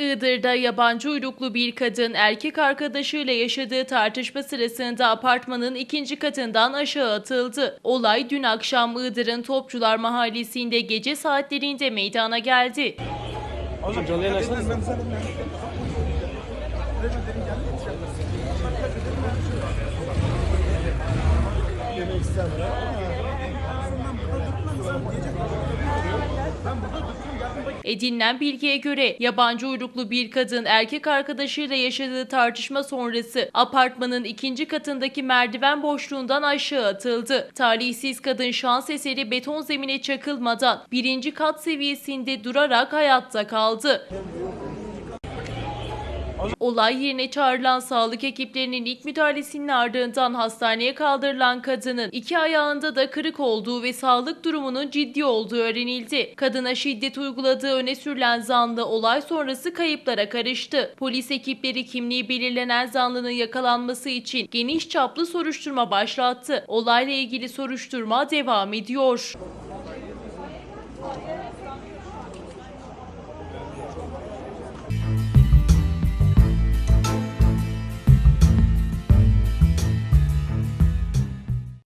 Iğdır'da yabancı uyruklu bir kadın erkek arkadaşıyla yaşadığı tartışma sırasında apartmanın ikinci katından aşağı atıldı. Olay dün akşam Iğdır'ın Topçular Mahallesi'nde gece saatlerinde meydana geldi. Hocam canlı yayın açsanız mı? Edinilen bilgiye göre yabancı uyruklu bir kadın erkek arkadaşıyla yaşadığı tartışma sonrası apartmanın ikinci katındaki merdiven boşluğundan aşağı atıldı. Talihsiz kadın şans eseri beton zemine çakılmadan birinci kat seviyesinde durarak hayatta kaldı. Olay yerine çağrılan sağlık ekiplerinin ilk müdahalesinin ardından hastaneye kaldırılan kadının iki ayağında da kırık olduğu ve sağlık durumunun ciddi olduğu öğrenildi. Kadına şiddet uyguladığı öne sürülen zanlı olay sonrası kayıplara karıştı. Polis ekipleri kimliği belirlenen zanlının yakalanması için geniş çaplı soruşturma başlattı. Olayla ilgili soruşturma devam ediyor.